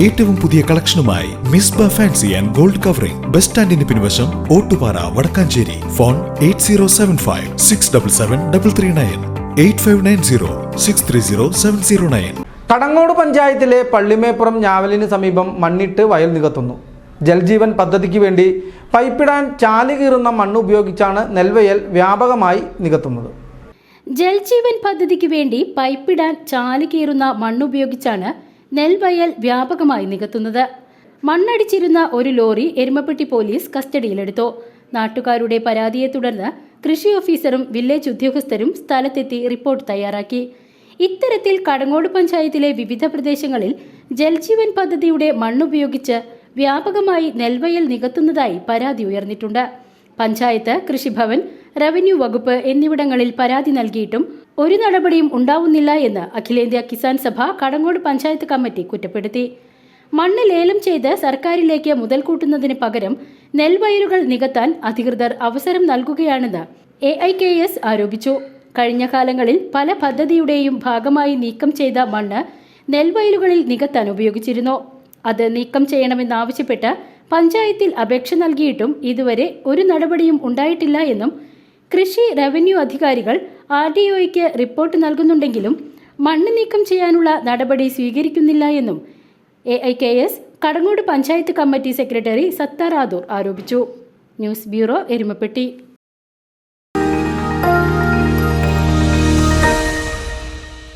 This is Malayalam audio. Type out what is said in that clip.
ഏറ്റവും പുതിയ കളക്ഷനുമായി Misba fancy and gold covering. Bus സ്റ്റാൻഡിന് പിൻവശം Ottupara Vadakkanchery. Phone eight zero seven five six double seven double three nine eight five nine zero six three zero seven zero nine. Kadangode പഞ്ചായത്തിലെ പള്ളിമേപ്പുറം ഞാവലിന് സമീപം മണ്ണിട്ട് വയൽ നികത്തുന്നു. ജൽജീവൻ പദ്ധതിക്ക് വേണ്ടി പൈപ്പിടാൻ ചാലി കീറുന്ന മണ്ണ് ഉപയോഗിച്ചാണ് നെൽവയൽ വ്യാപകമായി നികത്തുന്നത്. ജൽജീവൻ പദ്ധതിക്ക് വേണ്ടി പൈപ്പിടാൻ ചാലി കീറുന്ന മണ്ണുപയോഗിച്ചാണ് നെൽവയൽ വ്യാപകമായി നികത്തുന്നത്. മണ്ണടിച്ചിരുന്ന ഒരു ലോറി എരുമപ്പെട്ടി പോലീസ് കസ്റ്റഡിയിലെടുത്തു. നാട്ടുകാരുടെ പരാതിയെ തുടർന്ന് കൃഷി ഓഫീസറും വില്ലേജ് ഉദ്യോഗസ്ഥരും സ്ഥലത്തെത്തി റിപ്പോർട്ട് തയ്യാറാക്കി. ഇത്തരത്തിൽ കടങ്ങോട് പഞ്ചായത്തിലെ വിവിധ പ്രദേശങ്ങളിൽ ജൽജീവൻ പദ്ധതിയുടെ മണ്ണുപയോഗിച്ച് വ്യാപകമായി നെൽവയൽ നികത്തുന്നതായി പരാതി ഉയർന്നിട്ടുണ്ട്. പഞ്ചായത്ത് കൃഷിഭവൻ റവന്യൂ വകുപ്പ് എന്നിവിടങ്ങളിൽ പരാതി നൽകിയിട്ടും ഒരു നടപടിയും ഉണ്ടാവുന്നില്ല എന്ന് അഖിലേന്ത്യാ കിസാൻ സഭ കടങ്ങോട് പഞ്ചായത്ത് കമ്മിറ്റി കുറ്റപ്പെടുത്തി. മണ്ണ് ലേലം ചെയ്ത് സർക്കാരിലേക്ക് മുതൽ കൂട്ടുന്നതിന് പകരം നെൽവയലുകൾ നികത്താൻ അധികൃതർ അവസരം നൽകുകയാണെന്ന് എ ഐ കെ എസ് ആരോപിച്ചു. കഴിഞ്ഞ കാലങ്ങളിൽ പല പദ്ധതിയുടെയും ഭാഗമായി നീക്കം ചെയ്ത മണ്ണ് നെൽവയലുകളിൽ നികത്താൻ ഉപയോഗിച്ചിരുന്നു. അത് നീക്കം ചെയ്യണമെന്നാവശ്യപ്പെട്ട് പഞ്ചായത്തിൽ അപേക്ഷ നൽകിയിട്ടും ഇതുവരെ ഒരു നടപടിയും ഉണ്ടായിട്ടില്ല എന്നും കൃഷി റവന്യൂ അധികാരികൾ ആർ ഡി ഒയ്ക്ക് റിപ്പോർട്ട് നൽകുന്നുണ്ടെങ്കിലും മണ്ണ് നീക്കം ചെയ്യാനുള്ള നടപടി സ്വീകരിക്കുന്നില്ല എന്നും A I K S Kadangode panchayat committee secretary Sathar Adoor ആരോപിച്ചു. News bureau Erumapetty.